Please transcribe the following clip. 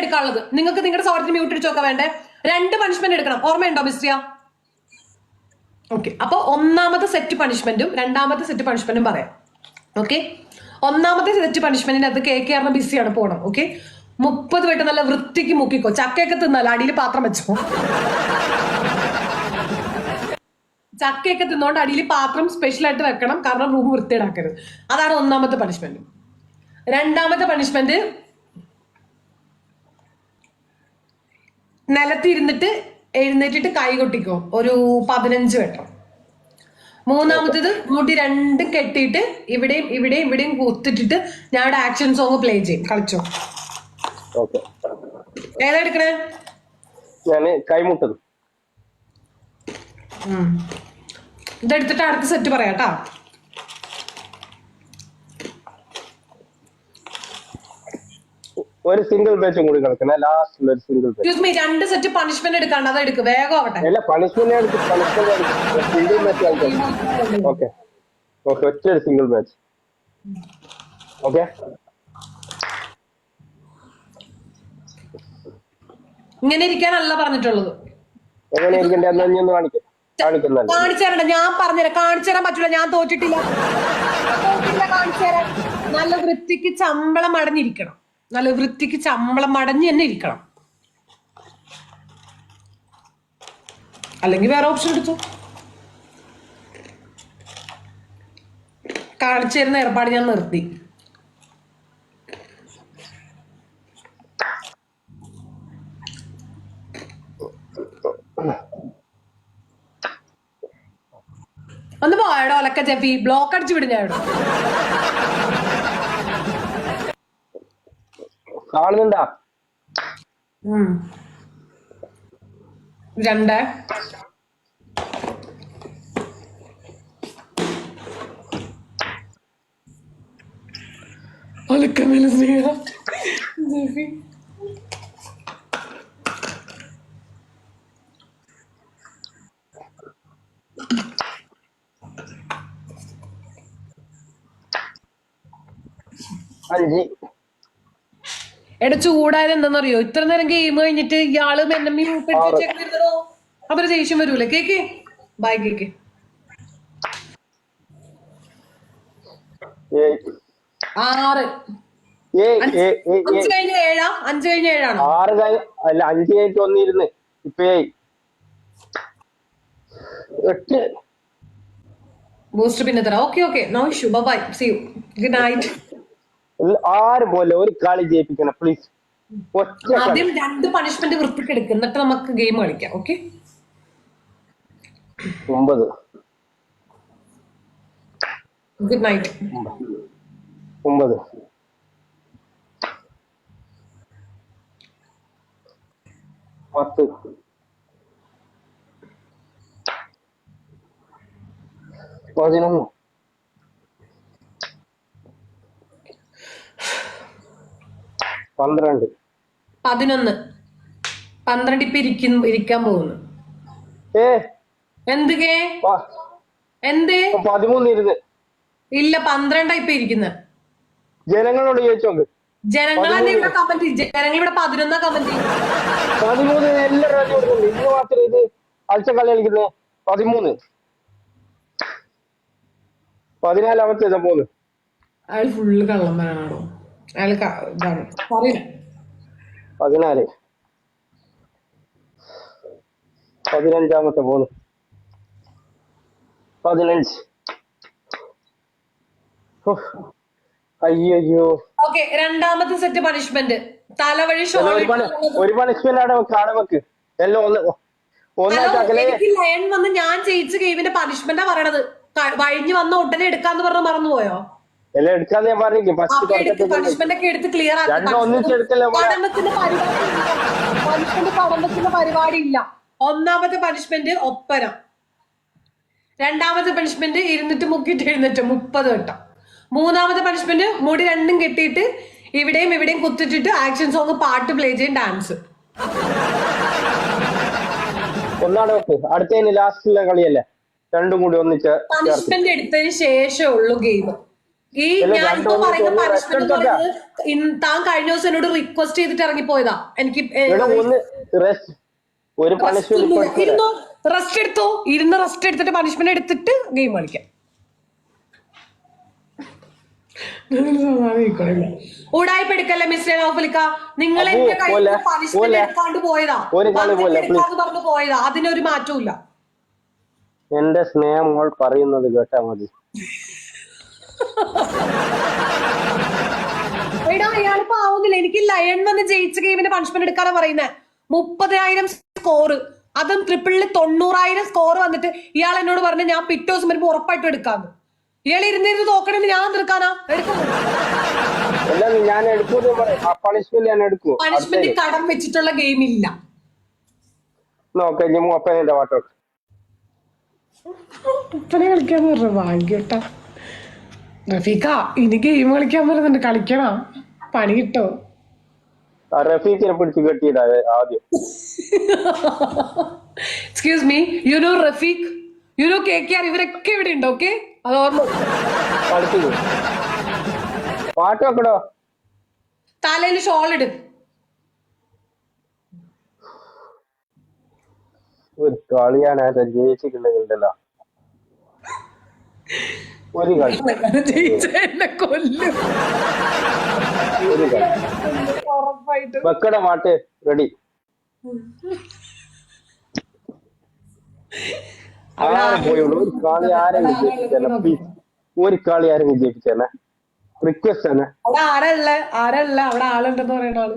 എടുക്കാനുള്ളത്. നിങ്ങൾക്ക് നിങ്ങളുടെ സൗഹൃദം മ്യൂട്ട് അടിച്ച് നോക്കാൻ വേണ്ടേ? രണ്ട് പണിഷ്മെന്റ് എടുക്കണം. ഓർമ്മയുണ്ടോ മിസ്റ്റിയ ഓക്കെ. അപ്പൊ ഒന്നാമത്തെ സെറ്റ് പണിഷ്മെന്റും രണ്ടാമത്തെ സെറ്റ് പണിഷ്മെന്റും പറയാം. ഓക്കെ? ഒന്നാമത്തെ സെറ്റ് പണിഷ്മെന്റിന് അത് കെ കെ ആറിന് ബിസിയാണ് പോകണം ഓക്കെ? മുപ്പത് വെട്ട് നല്ല വൃത്തിക്ക് മുക്കിക്കോ. ചക്കയൊക്കെ തിന്നല്ലോ അടിയിൽ പാത്രം വെച്ചോ? ചക്കയൊക്കെ തിന്നോണ്ട് അടിയിൽ പാത്രം സ്പെഷ്യലായിട്ട് വെക്കണം. കാരണം റൂം വൃത്തിയിടാക്കരുത് അതാണ് ഒന്നാമത്തെ പണിഷ്മെന്റ് രണ്ടാമത്തെ പണിഷ്മെന്റ് നിലത്തിരുന്നിട്ട് എഴുന്നേറ്റിട്ട് കൈ കൊട്ടിക്കോ. ഒരു പതിനഞ്ച് വട്ടം. മൂന്നാമത്തേത് മുടി രണ്ടും കെട്ടിയിട്ട് ഇവിടെയും ഇവിടെയും ഇവിടെയും കുത്തിട്ടിട്ട് ഞങ്ങളുടെ ആക്ഷൻ സോങ് പ്ലേ ചെയ്യും. കളിച്ചോ? ഏതാ എടുക്കണേ? ഞാൻ കൈമുട്ടത്. ഇതെടുത്തിട്ട് അടുത്ത സെറ്റ് പറയാം ഒരു സിംഗിൾ ബാച്ചും കൂടി കളിക്കണേ ലാസ്റ്റിൽ ഒരു സിംഗിൾ ബാച്ച് രണ്ട് സെറ്റ് പണിഷ്മെന്റ് എടുക്കാണ്ട് അത് എടുക്ക്. വേഗം ആവട്ടെ. അല്ല പണിഷ്മെന്റ് എടുത്ത്. Punishment single batch okay okay ഒറ്റ ഒരു സിംഗിൾ ബാച്ച് ഓക്കെ ഇങ്ങനെ ഇരിക്കാനല്ല പറഞ്ഞിട്ടുള്ളത്. എങ്ങനെ ഇരിക്കണ്ടേ ഒന്ന് കാണിക്കാം കാണിച്ചുതരണ്ട കാണിച്ചു ഞാൻ പറഞ്ഞുതരാം. കാണിച്ചുതരാൻ പറ്റൂല. ഞാൻ തോറ്റിട്ടില്ല. തോറ്റില്ല കാണിച്ചു തരാം. നല്ല വൃത്തിക്ക് ചമ്പളം അടഞ്ഞിരിക്കണം. നല്ല വൃത്തിക്ക് ചമ്പളം അടഞ്ഞ് തന്നെ ഇരിക്കണം. അല്ലെങ്കിൽ വേറെ ഓപ്ഷൻ എടുത്തു. കാണിച്ചു തരുന്ന ഏർപ്പാട് ഞാൻ നിർത്തി. ഒന്ന് പോയടോ ജെഫി ബ്ലോക്ക് അടിച്ചു വിടും ഞാൻ ഇവിടെ കാണുന്നുണ്ടാ. രണ്ട്. ഒലക്ക മേലെ സ്നേഹ. ജെഫി. അഞ്ച്. എടാ ചൂടായത് എന്താണെന്നറിയോ ഇത്ര നേരം ഗെയിം കഴിഞ്ഞിട്ട് ഇയാൾ എന്നെ മ്യൂട്ട് അടിച്ചിരുന്നോ അവർ ദേഷ്യം വരൂലേ. കേക്ക്? Bye cake. ആറ്. അഞ്ച് കഴിഞ്ഞ ഏഴാ? അഞ്ച് കഴിഞ്ഞ ഏഴാണോ? ആറ് അല്ല അഞ്ച് കഴിഞ്ഞിട്ട് ഒന്നിരുന്ന് ഇപ്പൊ ഏയ്. എട്ട്. ബൂസ്റ്റ് പിന്നെ തരാം. Okay okay no issue bye see you good night ആരും പോലെ ഒരു കളി ജയിപ്പിക്കണം പ്ലീസ് ആദ്യം രണ്ട് പണിഷ്മെന്റ് വൃത്തിക്കെടുക്കും എന്നിട്ട് നമുക്ക് ഗെയിം കളിക്കാം ഓക്കെ ഒമ്പത്. ഗുഡ് നൈറ്റ് ഒമ്പത്. പത്ത്. പതിനൊന്ന്. പന്ത്രണ്ട്. പതിനൊന്ന്. പന്ത്രണ്ട് ഇപ്പൊ ഇരിക്കുന്നു ഇരിക്കാൻ പോകുന്നു. ഏ? എന്തുകേ പ- എന്ത്? പതിമൂന്ന് ഇരുന്ന്. ഇല്ല പന്ത്രണ്ടാ ഇപ്പൊ ഇരിക്കുന്ന. ജനങ്ങളോട് ചോദിച്ചോണ്ട് ജനങ്ങൾ തന്നെ ഇവിടെ കമന്റ് ജനങ്ങൾ ഇവിടെ പതിനൊന്നാ കമന്റ് പതിമൂന്ന് എല്ലാവരും അറിഞ്ഞു കൊടുക്കുന്നുണ്ട് ഇന്ന് മാത്രം ഇത് അൽച്ച കളി കളിക്കുന്നത് പതിമൂന്ന്. പതിനാലാമത്തെ ഇതാ പോന്ന്. അയാൾ ഫുള്ള് കള്ളന്മാരാണോ? അയാൾ ഇതാണ്. പതിനാല്. പതിനഞ്ചാമത്തെ പോന്ന് പതിനഞ്ച്. അയ്യോ ഓക്കെ രണ്ടാമത്തെ സെറ്റ് പണിഷ്മെന്റ് തലവഴി ഒരു പണിഷ്മെന്റ് ആണ് അവിടെ വെക്ക്. എല്ലാം ഒന്ന് എനിക്ക് ലയൺ വന്ന് ഞാൻ ജയിച്ച ഗെയിമിന്റെ പണിഷ്മെന്റാ പറയണത്. ക- വഴിഞ്ഞ് വന്ന ഉടനെ എടുക്കാന്ന് പറഞ്ഞ് മറന്നുപോയോ? എല്ലാം എടുക്കാന്ന് ഞാൻ പറഞ്ഞിരിക്കും ഫസ്റ്റ് രണ്ടും ഒന്നിച്ചെടുക്കല്ലേ പഠനത്തിന്റെ പരിപാടി ഇല്ല. ഒന്നാമത്തെ പണിഷ്മെന്റ് ഒപ്പന രണ്ടാമത്തെ പണിഷ്മെന്റ് ഇരുന്നിട്ട് മുക്കിട്ട് എഴുന്നിട്ട് മുപ്പത് വട്ടം. മൂന്നാമത്തെ പണിഷ്മെന്റ് മുടി രണ്ടും കെട്ടിയിട്ട് ഇവിടെയും ഇവിടെയും കുത്തിട്ടിട്ട് ആക്ഷൻ സോങ് പാട്ട് പ്ലേ ചെയ്യും ഡാൻസ് വെക്ക് അടുത്തതിന് ലാസ്റ്റിലെ കളിയല്ലേ? രണ്ടും കൂടി ഒന്നിച്ച് പണിഷ്മെന്റ് എടുത്തതിന് ശേഷമേ ഉള്ളൂ ഗെയിം ഈ ഞാൻ ഇപ്പൊ പറയുന്ന എടുത്തോട്ടെ. പറയുന്നത് താൻ കഴിഞ്ഞ ദിവസം എന്നോട് റിക്വസ്റ്റ് ചെയ്തിട്ട് ഇറങ്ങിപ്പോയതാ. എനിക്ക് റെസ്റ്റ് എടുത്തോ. ഇരുന്ന് റെസ്റ്റ് എടുത്തിട്ട് പണിഷ്മെന്റ് എടുത്തിട്ട് ഗെയിം കളിക്കാം. ഉടായ്പ എടുക്കല്ലേ മിസ്റ്റർ നിങ്ങൾ എന്റെ. എടുക്കാണ്ട് പോയതാ. എടുക്കാന്ന് പറഞ്ഞു പോയതാ. അതിനൊരു മാറ്റവും എന്റെ സ്നേഹം പറയുന്നത് കേട്ടാ മതി എടാ അയാൾ പാവുന്നില്ല എനിക്ക് ലയൺ വന്ന് ജയിച്ച ഗെയിമിന്റെ പണിഷ്മെന്റ് എടുക്കാനാ പറയുന്നത് മുപ്പതിനായിരം സ്കോർ അതും ട്രിപ്പിളിൽ തൊണ്ണൂറായിരം സ്കോർ വന്നിട്ട് ഇയാൾ എന്നോട് പറഞ്ഞു ഞാൻ പിറ്റേ ദിവസം വരുമ്പോ ഉറപ്പായിട്ടും എടുക്കാന്ന്. ഇയാൾ ഇരുന്നിരുന്ന് തോക്കണെന്ന് ഞാൻ തീർക്കാനാ പണിഷ്മെന്റ് കടം വെച്ചിട്ടുള്ള ഗെയിം ഇല്ല. കളിക്കാൻ പറഞ്ഞു ഭാഗ്യട്ടാ. റഫീക്ക ഇനി ഗെയിം കളിക്കാൻ പറയുന്നുണ്ട് കളിക്കണ? പണി കിട്ടോ? റഫീഖിനെ പിടിച്ച് കെട്ടിയതാ ആദ്യം. Excuse me you know Rafeeq you know K K R ഇവരൊക്കെ ഇവിടെ ഉണ്ട്? ഓക്കെ അത് ഓർമ്മ പാട്ട് വെക്കടോ? തലയിൽ ഷോൾ ഇട്. ഒരു കളിയാനായിട്ട് ജയിച്ചിട്ടുണ്ടെങ്കിലല്ലോ ഒരു കളി. കൊല്ലും. വെക്കട പാട്ട് റെഡി ആരും പോയുള്ളൂ ഒരു കളി ആരും പ്ലീസ് ഒരു കളി ആരും വിജയിപ്പിച്ചല്ലേ റിക്വസ്റ്റ് ആണ്. ആരല്ല ആരല്ല അവിടെ ആളുണ്ടെന്ന് പറയുന്ന ആൾ.